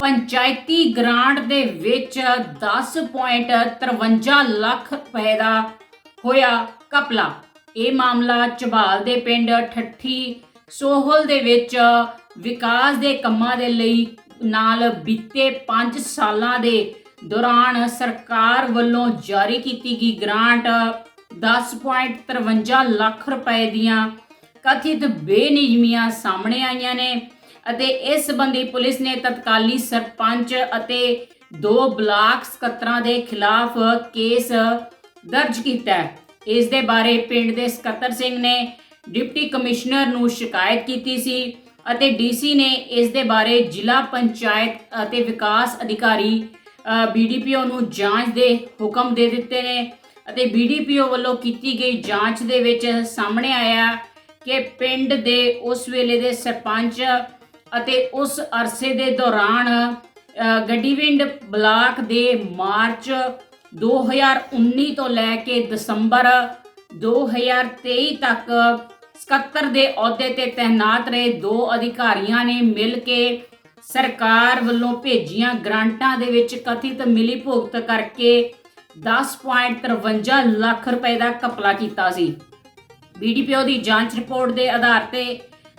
ਪੰਚਾਇਤੀ ਗ੍ਰਾਂਟ ਦੇ ਵਿੱਚ 10.53 ਲੱਖ ਰੁਪਏ ਦਾ ਹੋਇਆ ਕਪਲਾ ਇਹ ਮਾਮਲਾ ਝਬਾਲ ਦੇ ਪਿੰਡ ਠੱਠੀ ਸੋਹਲ ਦੇ ਵਿੱਚ ਵਿਕਾਸ ਦੇ ਕੰਮਾਂ ਦੇ ਲਈ ਨਾਲ ਬੀਤੇ 5 ਸਾਲਾਂ ਦੇ ਦੌਰਾਨ ਸਰਕਾਰ ਵੱਲੋਂ ਜਾਰੀ ਕੀਤੀ ਗਈ ਗ੍ਰਾਂਟ 10.53 ਲੱਖ ਰੁਪਏ ਦੀਆਂ ਕਥਿਤ ਬੇਨਿਯਮੀਆਂ ਸਾਹਮਣੇ ਆਈਆਂ ਨੇ। ਅਤੇ ਇਸ ਸੰਬੰਧੀ ਪੁਲਿਸ ਨੇ ਤਤਕਾਲੀ ਸਰਪੰਚ ਅਤੇ ਦੋ ਬਲਾਕ ਸਕੱਤਰਾਂ ਦੇ ਖਿਲਾਫ ਕੇਸ ਦਰਜ ਕੀਤਾ ਹੈ। ਇਸ ਦੇ ਬਾਰੇ ਪਿੰਡ ਦੇ ਸਕੱਤਰ ਸਿੰਘ ਨੇ ਡਿਪਟੀ ਕਮਿਸ਼ਨਰ ਨੂੰ ਸ਼ਿਕਾਇਤ ਕੀਤੀ ਸੀ ਅਤੇ ਡੀਸੀ ਨੇ ਇਸ ਦੇ ਬਾਰੇ ਜ਼ਿਲ੍ਹਾ ਪੰਚਾਇਤ ਅਤੇ ਵਿਕਾਸ ਅਧਿਕਾਰੀ ਬੀਡੀਪੀਓ ਨੂੰ ਜਾਂਚ ਦੇ ਹੁਕਮ ਦੇ ਦਿੱਤੇ ਨੇ ਅਤੇ ਬੀਡੀਪੀਓ ਵੱਲੋਂ ਕੀਤੀ ਗਈ ਜਾਂਚ ਦੇ ਵਿੱਚ ਸਾਹਮਣੇ ਆਇਆ ਕਿ ਪਿੰਡ ਦੇ ਉਸ ਵੇਲੇ ਦੇ ਸਰਪੰਚ ਅਤੇ ਉਸ ਅਰਸੇ ਦੇ ਦੌਰਾਨ ਗੱਡੀਵਿੰਡ ਬਲਾਕ ਦੇ ਮਾਰਚ 2019 ਤੋਂ ਲੈ ਕੇ ਦਸੰਬਰ 2023 ਤੱਕ ਸਕੱਤਰ ਦੇ ਅਹੁਦੇ ਤੇ ਤੈਨਾਤ ਰਹੇ ਦੋ ਅਧਿਕਾਰੀਆਂ ਨੇ ਮਿਲ ਕੇ ਸਰਕਾਰ ਵੱਲੋਂ ਭੇਜੀਆਂ ਗ੍ਰਾਂਟਾਂ ਦੇ ਵਿੱਚ ਕਥਿਤ ਮਿਲੀ ਭੁਗਤ ਕਰਕੇ 10.53 ਲੱਖ ਰੁਪਏ ਦਾ ਘਪਲਾ ਕੀਤਾ ਸੀ। ਬੀਡੀਪੀਓ ਦੀ ਜਾਂਚ ਰਿਪੋਰਟ ਦੇ ਆਧਾਰ ਤੇ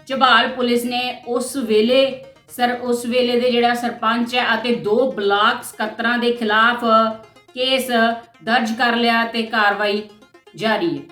ਝਬਾਲ ਪੁਲਿਸ ਨੇ ਉਸ ਵੇਲੇ ਸਰ, ਉਸ ਵੇਲੇ ਦੇ ਜਿਹੜਾ ਸਰਪੰਚ ਹੈ ਅਤੇ ਦੋ ਬਲਾਕ ਸਕੱਤਰਾਂ ਦੇ ਖਿਲਾਫ ਕੇਸ ਦਰਜ ਕਰ ਲਿਆ ਤੇ ਕਾਰਵਾਈ ਜਾਰੀ ਹੈ।